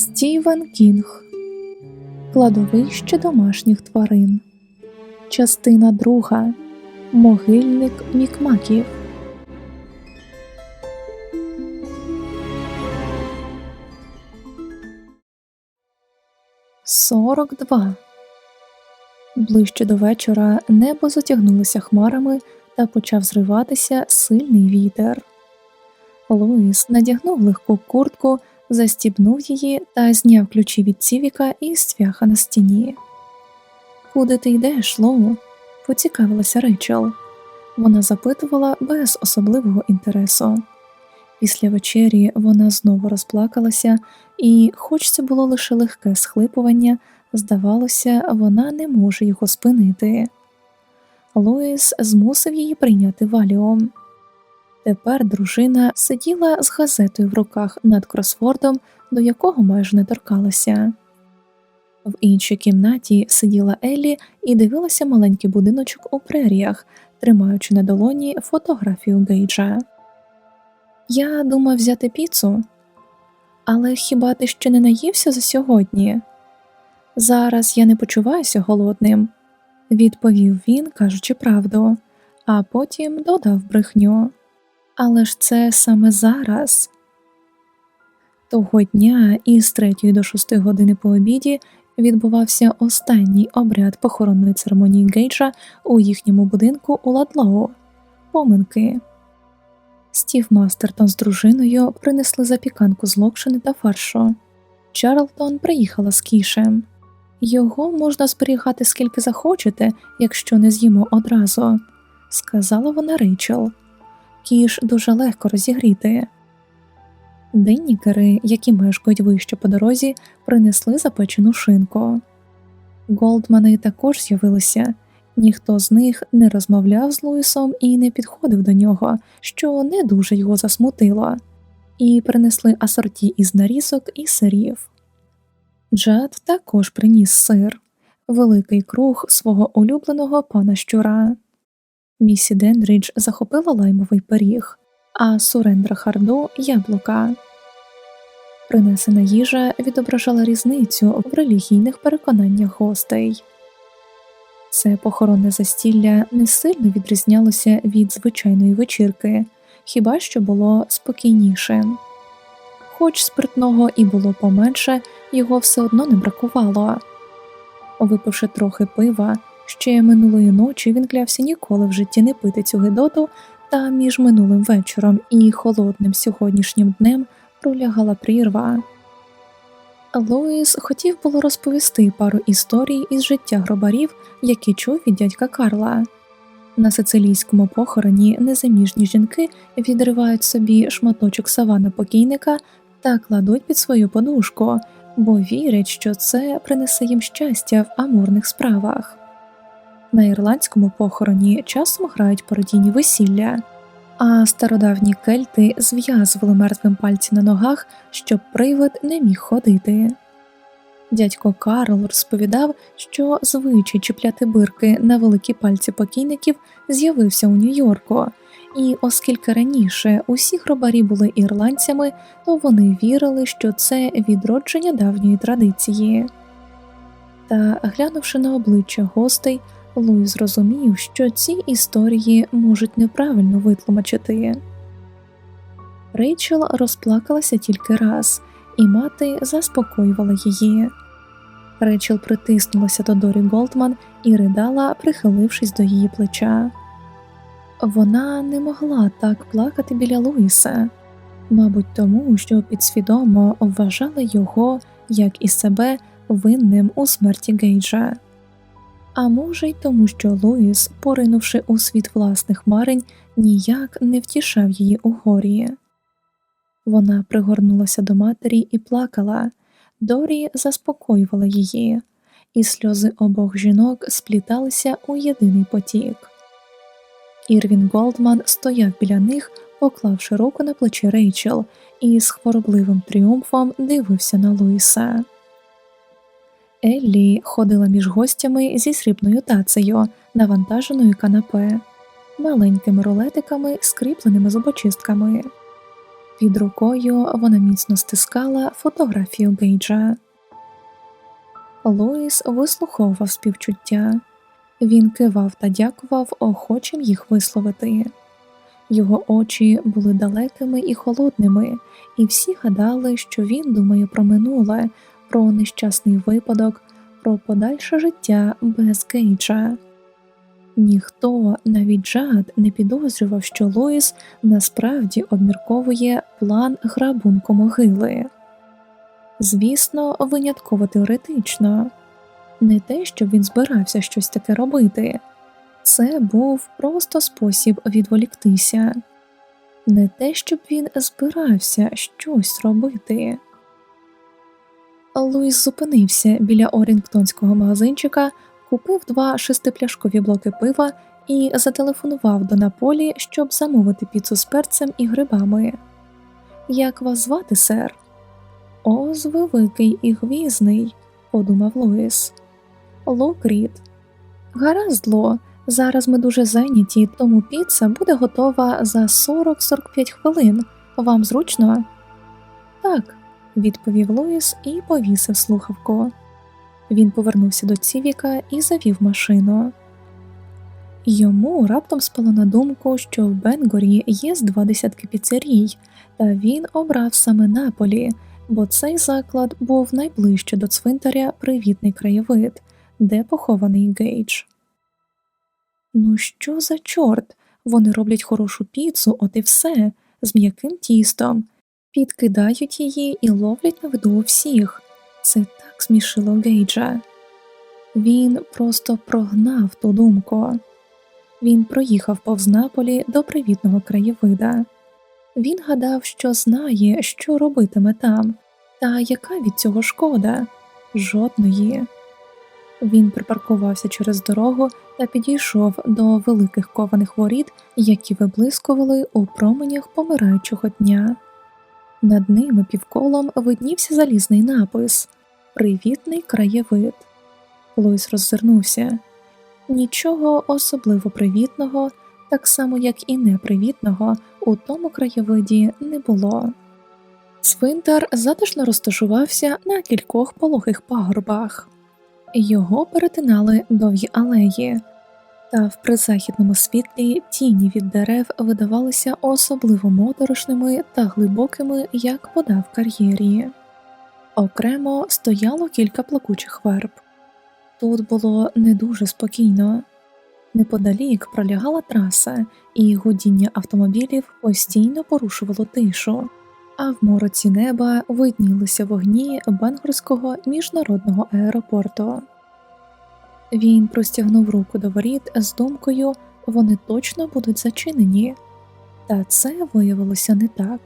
Стівен Кінг Кладовище домашніх тварин. Частина друга Могильник Мікмаків. Сорок два. Ближче до вечора небо затягнулося хмарами та почав зриватися сильний вітер. Луїс надягнув легку куртку, застібнув її та зняв ключі від цівіка і цвяха на стіні. Куди ти йдеш, Лоу? поцікавилася Рейчел. Вона запитувала без особливого інтересу. Після вечері вона знову розплакалася, і, хоч це було лише легке схлипування, здавалося, вона не може його спинити. Луїс змусив її прийняти валіум. Тепер дружина сиділа з газетою в руках над кросвордом, до якого майже не торкалася. В іншій кімнаті сиділа Еллі і дивилася маленький будиночок у преріях, тримаючи на долоні фотографію Гейджа. Я думав взяти піцу, але хіба ти ще не наївся за сьогодні? Зараз я не почуваюся голодним, відповів він, кажучи правду, а потім додав брехню. Але ж це саме зараз. Того дня із 3 до 6 години по обіді відбувався останній обряд похоронної церемонії Гейджа у їхньому будинку у Ладлоу. Поминки. Стів Мастертон з дружиною принесли запіканку з локшини та фаршу. Чарлтон приїхала з кішем. Його можна зберігати скільки захочете, якщо не з'їмо одразу, сказала вона Рейчел. Кіш дуже легко розігріти. Деннікери, які мешкають вище по дорозі, принесли запечену шинку. Голдмани також з'явилися, ніхто з них не розмовляв з Луїсом і не підходив до нього, що не дуже його засмутило, і принесли асорті із нарізок і сирів. Джад також приніс сир, великий круг свого улюбленого пана щура. Місі Дендрідж захопила лаймовий пиріг, а Сурендра Харду яблука. Принесена їжа відображала різницю в релігійних переконаннях гостей. Це похоронне застілля не сильно відрізнялося від звичайної вечірки, хіба що було спокійніше. Хоч спиртного і було поменше, його все одно не бракувало. Випивши трохи пива, ще минулої ночі він клявся ніколи в житті не пити цю гидоту, та між минулим вечором і холодним сьогоднішнім днем пролягала прірва. Лоїс хотів було розповісти пару історій із життя гробарів, які чув від дядька Карла. На сицилійському похороні незаміжні жінки відривають собі шматочок савана покійника та кладуть під свою подушку, бо вірять, що це принесе їм щастя в амурних справах. На ірландському похороні часом грають пародійні весілля, а стародавні кельти зв'язували мертвим пальці на ногах, щоб привид не міг ходити. Дядько Карл розповідав, що звичай чіпляти бирки на великі пальці покійників з'явився у Нью-Йорку, і оскільки раніше усі гробарі були ірландцями, то вони вірили, що це відродження давньої традиції. Та, глянувши на обличчя гостей, Луї зрозумів, що ці історії можуть неправильно витлумачити. Рейчел розплакалася тільки раз, і мати заспокоювала її. Рейчел притиснулася до Дорі Голдман і ридала, прихилившись до її плеча. Вона не могла так плакати біля Луїса, мабуть, тому що підсвідомо вважала його, як і себе, винним у смерті Гейджа а може й тому, що Луїс, поринувши у світ власних марень, ніяк не втішав її у горі. Вона пригорнулася до матері і плакала, Дорі заспокоювала її, і сльози обох жінок спліталися у єдиний потік. Ірвін Голдман стояв біля них, поклавши руку на плечі Рейчел, і з хворобливим тріумфом дивився на Луїса. Еллі ходила між гостями зі срібною тацею, навантаженою канапе, маленькими рулетиками, скріпленими зубочистками. Під рукою вона міцно стискала фотографію Гейджа. Луїс вислуховував співчуття. Він кивав та дякував охочим їх висловити. Його очі були далекими і холодними, і всі гадали, що він думає про минуле, про нещасний випадок, про подальше життя без Гейджа. Ніхто, навіть Джад, не підозрював, що Луїс насправді обмірковує план грабунку могили. Звісно, винятково теоретично, не те, щоб він збирався щось таке робити, це був просто спосіб відволіктися, не те, щоб він збирався щось робити. Луїс зупинився біля Орінгтонського магазинчика, купив два шестипляшкові блоки пива і зателефонував до Наполі, щоб замовити піцу з перцем і грибами. Як вас звати, сер? О, звеликий і гвізний, подумав Луїс. Локріт. Гаразд, Ло, зараз ми дуже зайняті, тому піца буде готова за 40-45 хвилин. Вам зручно? Так, відповів Луїс і повісив слухавку. Він повернувся до Цівіка і завів машину. Йому раптом спало на думку, що в Бенгорі є з два десятки піцерій, та він обрав саме Наполі, бо цей заклад був найближче до цвинтаря привітний краєвид, де похований Гейдж. Ну, що за чорт? Вони роблять хорошу піцу, от і все, з м'яким тістом, підкидають її і ловлять на виду всіх. Це так смішило Гейджа. Він просто прогнав ту думку. Він проїхав повз Наполі до привітного краєвида. Він гадав, що знає, що робитиме там, та яка від цього шкода? Жодної. Він припаркувався через дорогу та підійшов до великих кованих воріт, які виблискували у променях помираючого дня. Над ними півколом виднівся залізний напис Привітний краєвид. Луїс роззирнувся нічого особливо привітного, так само як і непривітного, у тому краєвиді не було. Цвинтар затишно розташувався на кількох пологих пагорбах, його перетинали довгі алеї, та в призахідному світлі тіні від дерев видавалися особливо моторошними та глибокими, як вода в кар'єрі. Окремо стояло кілька плакучих верб. Тут було не дуже спокійно. Неподалік пролягала траса, і гудіння автомобілів постійно порушувало тишу, а в мороці неба виднілися вогні Бенгорського міжнародного аеропорту. Він простягнув руку до воріт з думкою вони точно будуть зачинені, та це виявилося не так.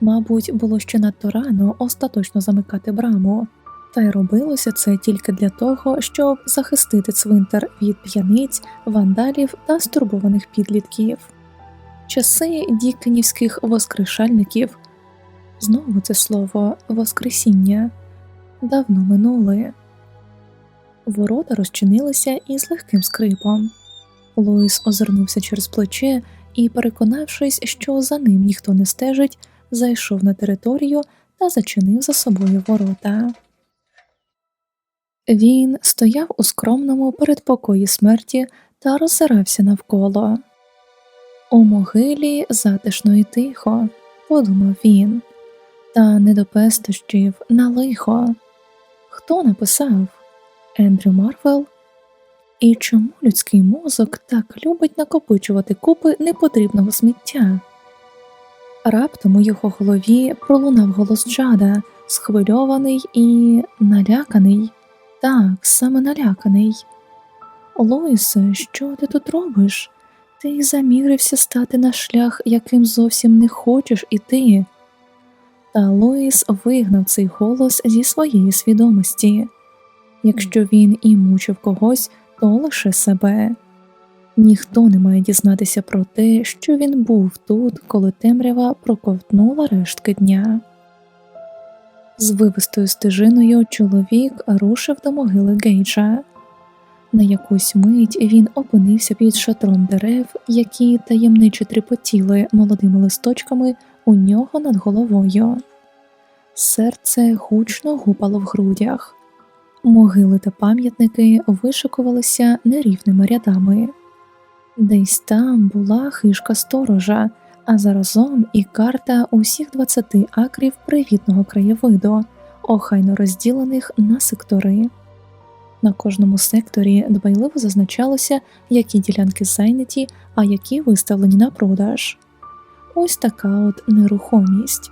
Мабуть, було ще надто рано остаточно замикати браму, та й робилося це тільки для того, щоб захистити цвинтар від п'яниць, вандалів та стурбованих підлітків. Часи дікенівських воскрешальників знову це слово Воскресіння давно минули. Ворота розчинилися із легким скрипом. Луїс озирнувся через плече і, переконавшись, що за ним ніхто не стежить, зайшов на територію та зачинив за собою ворота. Він стояв у скромному передпокої смерті та роззирався навколо. У могилі затишно і тихо, подумав він, та не до пестощів на лихо. Хто написав Ендрю Марвел? І чому людський мозок так любить накопичувати купи непотрібного сміття? Раптом у його голові пролунав голос Джада, схвильований і наляканий. Так, саме наляканий. Луїсе, що ти тут робиш? Ти замірився стати на шлях, яким зовсім не хочеш іти. Та Луїс вигнав цей голос зі своєї свідомості якщо він і мучив когось, то лише себе. Ніхто не має дізнатися про те, що він був тут, коли темрява проковтнула рештки дня. З вивистою стежиною чоловік рушив до могили Гейджа. На якусь мить він опинився під шатром дерев, які таємниче тріпотіли молодими листочками у нього над головою. Серце гучно гупало в грудях, могили та пам'ятники вишикувалися нерівними рядами. Десь там була хишка сторожа, а заразом і карта усіх 20 акрів привітного краєвиду, охайно розділених на сектори. На кожному секторі дбайливо зазначалося, які ділянки зайняті, а які виставлені на продаж. Ось така от нерухомість,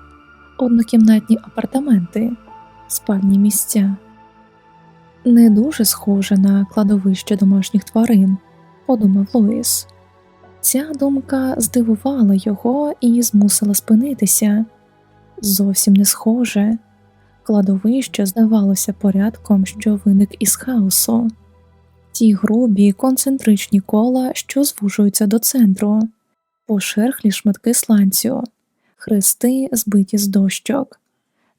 однокімнатні апартаменти, спальні місця. Не дуже схоже на кладовище домашніх тварин, подумав Луїс. Ця думка здивувала його і змусила спинитися. Зовсім не схоже. Кладовище здавалося порядком, що виник із хаосу, ті грубі концентричні кола, що звужуються до центру, пошерхлі шматки сланцю, хрести, збиті з дощок,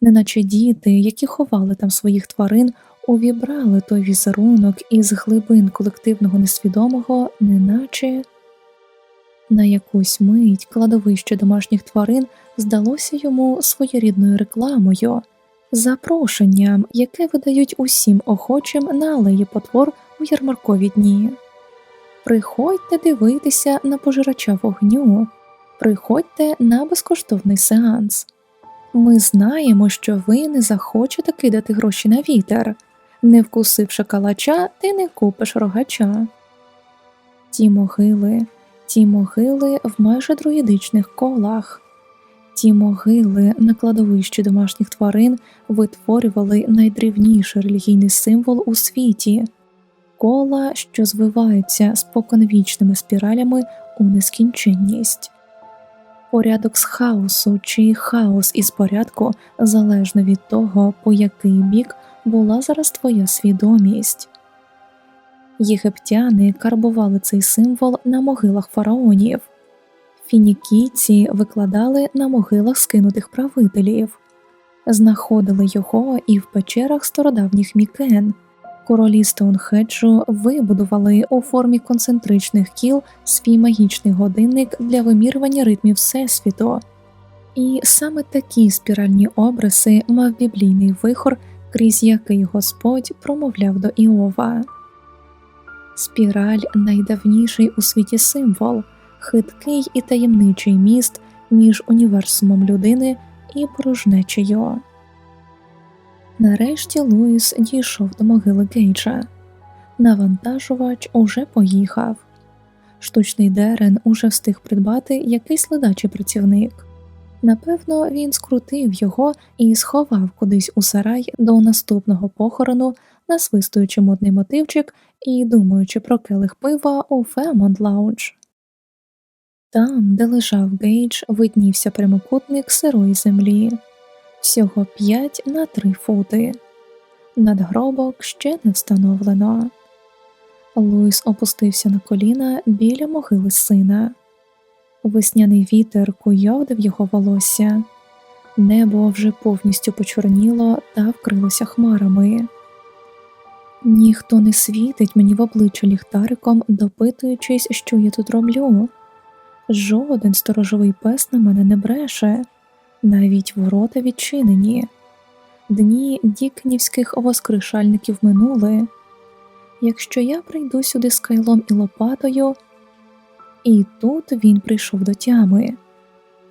неначе діти, які ховали там своїх тварин, увібрали той візерунок із глибин колективного несвідомого, неначе на якусь мить кладовище домашніх тварин здалося йому своєрідною рекламою запрошенням, яке видають усім охочим на алеї потвор у ярмаркові дні. Приходьте дивитися на пожирача вогню, приходьте на безкоштовний сеанс. Ми знаємо, що ви не захочете кидати гроші на вітер, не вкусивши калача, ти не купиш рогача. Ті могили, ті могили в майже друїдичних колах. Ті могили на кладовищі домашніх тварин витворювали найдрівніший релігійний символ у світі кола, що звиваються споконвічними спіралями у нескінченність. Порядок з хаосу чи хаос із порядку залежно від того, по який бік була зараз твоя свідомість. Єгиптяни карбували цей символ на могилах фараонів. Фінікійці викладали на могилах скинутих правителів, знаходили його і в печерах стародавніх мікен. Королі Стоунхеджу вибудували у формі концентричних кіл свій магічний годинник для вимірювання ритмів Всесвіту, і саме такі спіральні обриси мав біблійний вихор, крізь який Господь промовляв до Іова. Спіраль найдавніший у світі символ хиткий і таємничий міст між універсумом людини і порожнечею. Нарешті Луїс дійшов до могили Гейджа. Навантажувач уже поїхав. Штучний дерен уже встиг придбати якийсь ледачий працівник. Напевно, він скрутив його і сховав кудись у сарай до наступного похорону, насвистуючи модний мотивчик і думаючи про келих пива у Фемонд Лаунж. Там, де лежав Гейдж, виднівся прямокутник сирої землі, всього п'ять на три фути. Надгробок ще не встановлено. Луїс опустився на коліна біля могили сина. Весняний вітер куйовдив його волосся, небо вже повністю почорніло та вкрилося хмарами. Ніхто не світить мені в обличчя ліхтариком, допитуючись, що я тут роблю. Жоден сторожовий пес на мене не бреше, навіть ворота відчинені. Дні дікнівських воскрешальників минули. Якщо я прийду сюди з кайлом і лопатою, і тут він прийшов до тями.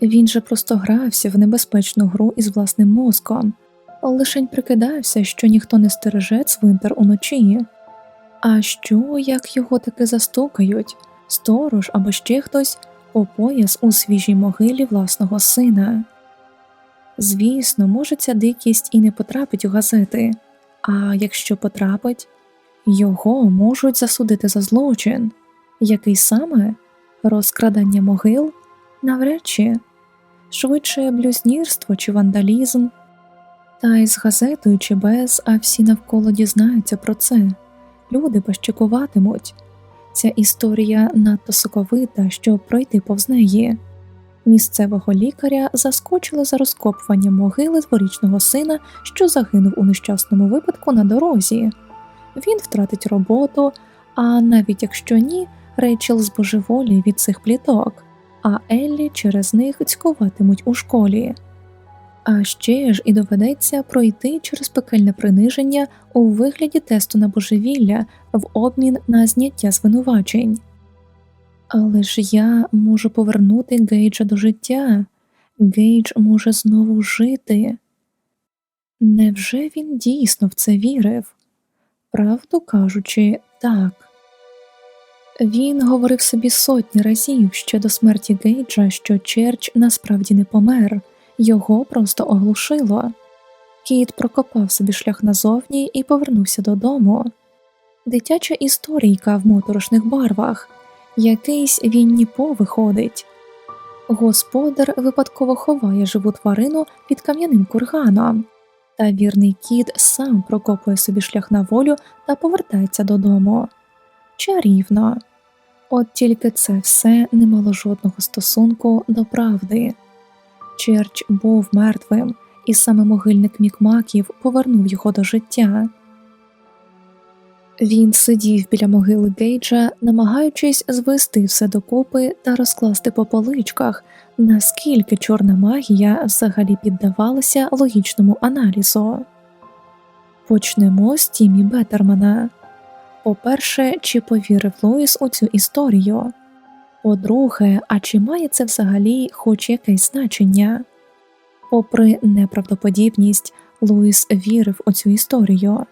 Він же просто грався в небезпечну гру із власним мозком, лишень прикидався, що ніхто не стереже цвинтар уночі. А що, як його таки застукають, сторож або ще хтось по у свіжій могилі власного сина? Звісно, може, ця дикість і не потрапить у газети, а якщо потрапить, його можуть засудити за злочин, який саме розкрадання могил навряд чи швидше блюзнірство чи вандалізм, та й з газетою чи без, а всі навколо дізнаються про це, люди пощикуватимуть. Ця історія надто соковита, щоб пройти повз неї. Місцевого лікаря заскочили за розкопуванням могили дворічного сина, що загинув у нещасному випадку на дорозі. Він втратить роботу, А навіть якщо ні, Рейчел збожеволіє від цих пліток, а Еллі через них цькуватимуть у школі. А ще ж і доведеться пройти через пекельне приниження у вигляді тесту на божевілля в обмін на зняття звинувачень. Але ж я можу повернути Гейджа до життя, Гейдж може знову жити. Невже він дійсно в це вірив? Правду кажучи, так. Він говорив собі сотні разів ще до смерті Гейджа, що Черч насправді не помер, його просто оглушило. Кіт прокопав собі шлях назовні і повернувся додому. Дитяча історійка в моторошних барвах, якийсь він по виходить. Господар випадково ховає живу тварину під кам'яним курганом, та вірний кіт сам прокопує собі шлях на волю та повертається додому. Чарівно. От тільки це все не мало жодного стосунку до правди. Черч був мертвим, і саме могильник Мікмаків повернув його до життя. Він сидів біля могили Гейджа, намагаючись звести все докупи та розкласти по поличках, наскільки чорна магія взагалі піддавалася логічному аналізу. Почнемо з Тімі Беттермана. По-перше, чи повірив Луїс у цю історію? По-друге, а чи має це взагалі хоч якесь значення? Попри неправдоподібність, Луїс вірив у цю історію.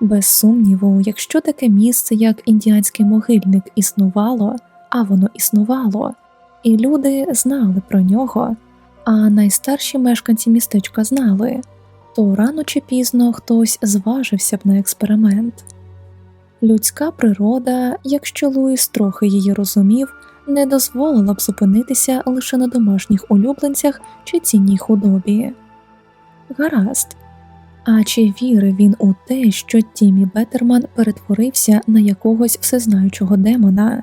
Без сумніву, якщо таке місце, як індіанський могильник, існувало, а воно існувало, і люди знали про нього, а найстарші мешканці містечка знали, то рано чи пізно хтось зважився б на експеримент. Людська природа, якщо Луїс трохи її розумів, не дозволила б зупинитися лише на домашніх улюбленцях чи цінній худобі. Гаразд. А чи вірив він у те, що Тімі Беттерман перетворився на якогось всезнаючого демона?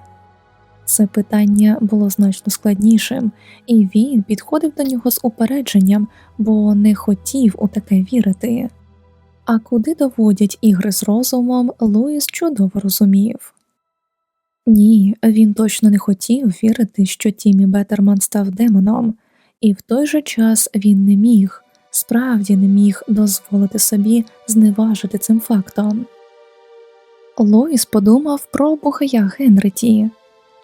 Це питання було значно складнішим, і він підходив до нього з упередженням, бо не хотів у таке вірити. А куди доводять ігри з розумом, Луїс чудово розумів. Ні, він точно не хотів вірити, що Тімі Беттерман став демоном, і в той же час він не міг, справді не міг дозволити собі зневажити цим фактом. Луїс подумав про бухая Генреті.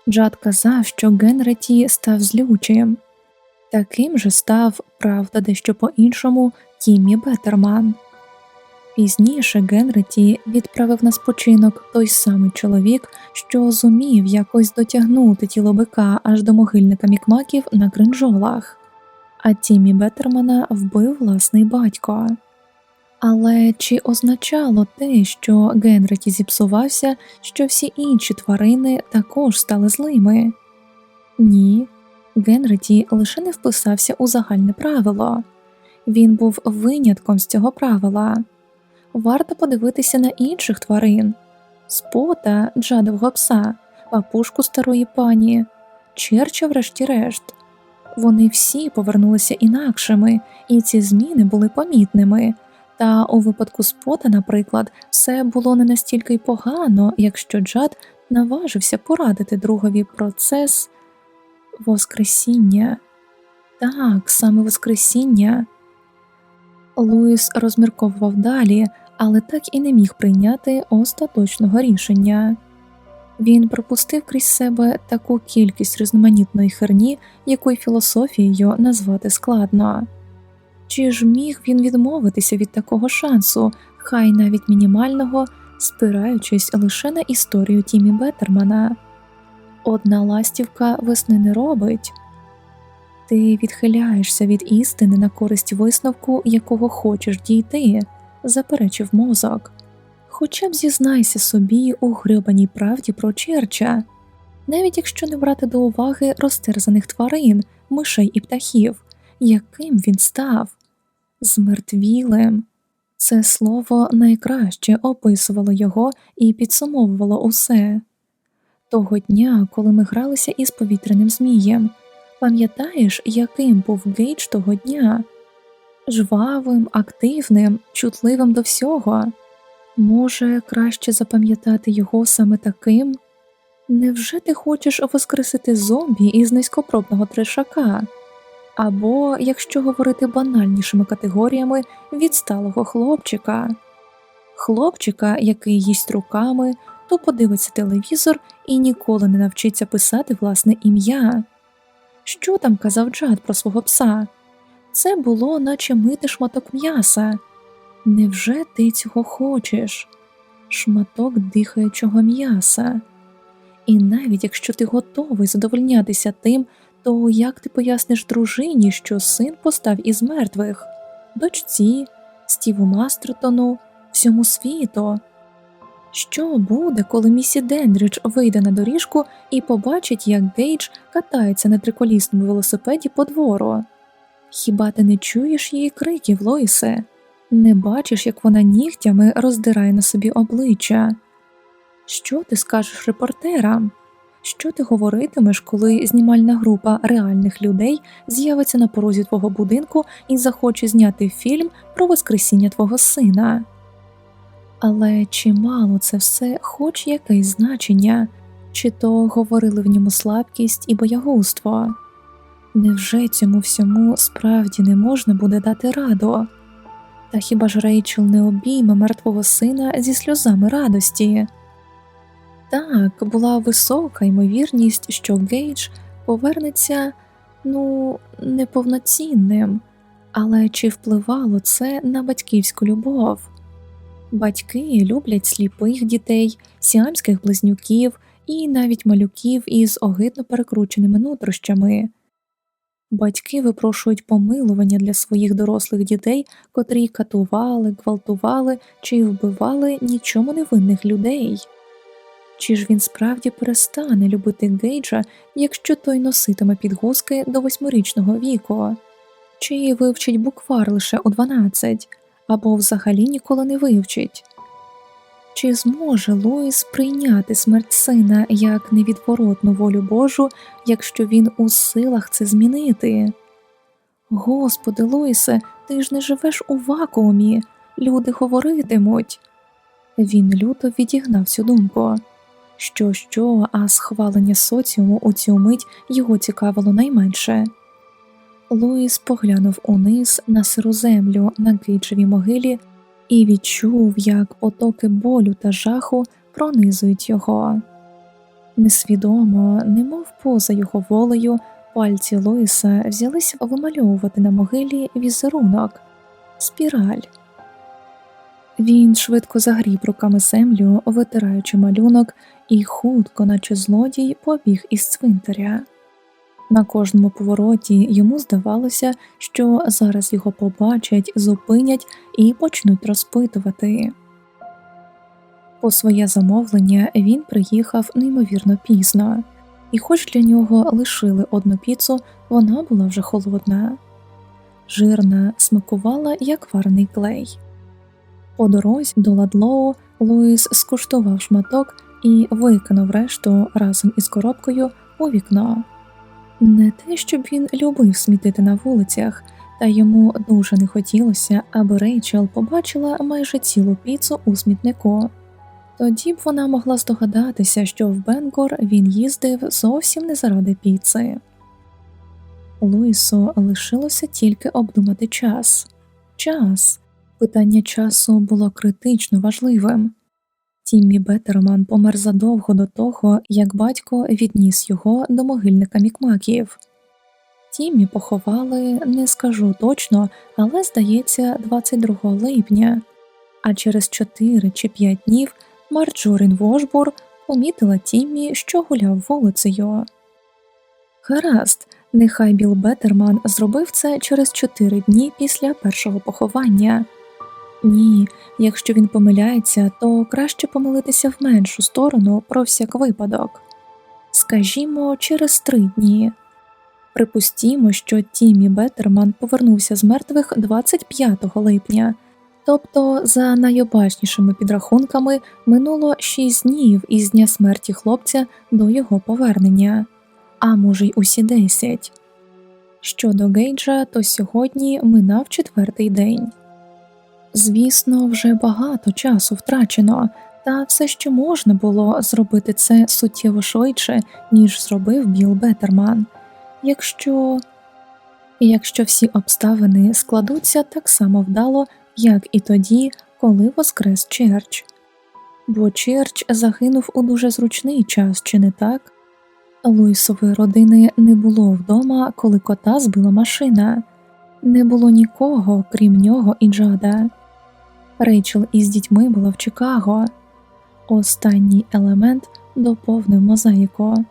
Джад казав, що Генреті став злючим, таким же став, правда, дещо по іншому Тімі Беттерман. Пізніше Генреті відправив на спочинок той самий чоловік, що зумів якось дотягнути тіло бика аж до могильника мікмаків на кринжолах, а Тімі Беттермана вбив власний батько. Але чи означало те, що Генреті зіпсувався, що всі інші тварини також стали злими? Ні, Генреті лише не вписався у загальне правило, він був винятком з цього правила варто подивитися на інших тварин спота джадового пса, папушку старої пані, черча, врешті-решт. Вони всі повернулися інакшими, і ці зміни були помітними. Та у випадку спота, наприклад, все було не настільки й погано, якщо Джад наважився порадити другові процес Воскресіння. Так, саме Воскресіння. Луїс розмірковував далі, але так і не міг прийняти остаточного рішення. Він пропустив крізь себе таку кількість різноманітної херні, якої філософією назвати складно. Чи ж міг він відмовитися від такого шансу, хай навіть мінімального, спираючись лише на історію Тімі Беттермана? Одна ластівка весни не робить. Ти відхиляєшся від істини на користь висновку, якого хочеш дійти, заперечив мозок. Хоча б зізнайся собі у грибаній правді про черча, навіть якщо не брати до уваги розтерзаних тварин, мишей і птахів, яким він став змертвілим. Це слово найкраще описувало його і підсумовувало усе. Того дня, коли ми гралися із повітряним змієм. Пам'ятаєш, яким був Гейдж того дня? Жвавим, активним, чутливим до всього? Може, краще запам'ятати його саме таким? Невже ти хочеш воскресити зомбі із низькопробного трешака? Або, якщо говорити банальнішими категоріями, відсталого хлопчика, хлопчика, який їсть руками, то подивиться телевізор і ніколи не навчиться писати власне ім'я. Що там казав Джад про свого пса? Це було, наче мити шматок м'яса. Невже ти цього хочеш? Шматок дихаючого м'яса. І навіть якщо ти готовий задовольнятися тим, то як ти поясниш дружині, що син постав із мертвих, дочці, Стіву Мастертону, всьому світу? Що буде, коли місі Дендридж вийде на доріжку і побачить, як Гейдж катається на триколісному велосипеді по двору? Хіба ти не чуєш її криків, Лоїсе? Не бачиш, як вона нігтями роздирає на собі обличчя? Що ти скажеш репортерам? Що ти говоритимеш, коли знімальна група реальних людей з'явиться на порозі твого будинку і захоче зняти фільм про Воскресіння твого сина? Але чи мало це все хоч якесь значення, чи то говорили в ньому слабкість і боягузтво? Невже цьому всьому справді не можна буде дати раду? Та хіба ж Рейчел не обійме мертвого сина зі сльозами радості? Так, була висока ймовірність, що Гейдж повернеться ну, неповноцінним, але чи впливало це на батьківську любов? Батьки люблять сліпих дітей, сіамських близнюків і навіть малюків із огидно перекрученими нутрощами. Батьки випрошують помилування для своїх дорослих дітей, котрі катували, гвалтували чи вбивали нічому невинних людей. Чи ж він справді перестане любити Гейджа, якщо той носитиме підгузки до восьмирічного віку, чи вивчить буквар лише у дванадцять, або взагалі ніколи не вивчить? Чи зможе Луїс прийняти смерть сина як невідворотну волю Божу, якщо він у силах це змінити? Господи, Луїсе, ти ж не живеш у вакуумі, люди говоритимуть. Він люто відігнав цю думку. Що, що, а схвалення соціуму у цю мить його цікавило найменше. Луїс поглянув униз на сиру землю на Гейджевій могилі і відчув, як потоки болю та жаху пронизують його. Несвідомо, немов поза його волею, пальці Луїса взялися вимальовувати на могилі візерунок, спіраль. Він швидко загріб руками землю, витираючи малюнок, і хутко, наче злодій, побіг із цвинтаря. На кожному повороті йому здавалося, що зараз його побачать, зупинять і почнуть розпитувати. По своє замовлення він приїхав неймовірно пізно, і, хоч для нього лишили одну піцу, вона була вже холодна, жирна, смакувала як варний клей. По дорозі до Ладлоу Луїс скуштував шматок і викинув решту разом із коробкою у вікно. Не те, щоб він любив смітити на вулицях, та йому дуже не хотілося, аби Рейчел побачила майже цілу піцу у смітнику. Тоді б вона могла здогадатися, що в Бенгор він їздив зовсім не заради піци. Луїсу лишилося тільки обдумати час. Час. Питання часу було критично важливим. Тіммі Беттерман помер задовго до того, як батько відніс його до могильника Мікмаків. Тіммі поховали, не скажу точно, але здається, 22 липня, а через 4 чи 5 днів Марджорин Вошбур помітила Тіммі, що гуляв вулицею. Гаразд, нехай Біл Беттерман зробив це через 4 дні після першого поховання. Ні, якщо він помиляється, то краще помилитися в меншу сторону про всяк випадок. Скажімо, через три дні. Припустімо, що Тімі Беттерман повернувся з мертвих 25 липня, тобто, за найобачнішими підрахунками, минуло 6 днів із дня смерті хлопця до його повернення, а може й усі 10. Щодо Гейджа, то сьогодні минав четвертий день. Звісно, вже багато часу втрачено, та все ще можна було зробити це суттєво швидше, ніж зробив Біл Беттерман. Якщо якщо всі обставини складуться так само вдало, як і тоді, коли воскрес Черч. Бо Черч загинув у дуже зручний час, чи не так? Луїсової родини не було вдома, коли кота збила машина, не було нікого, крім нього і Джада. Рейчел із дітьми була в Чикаго. Останній елемент доповнив мозаїку.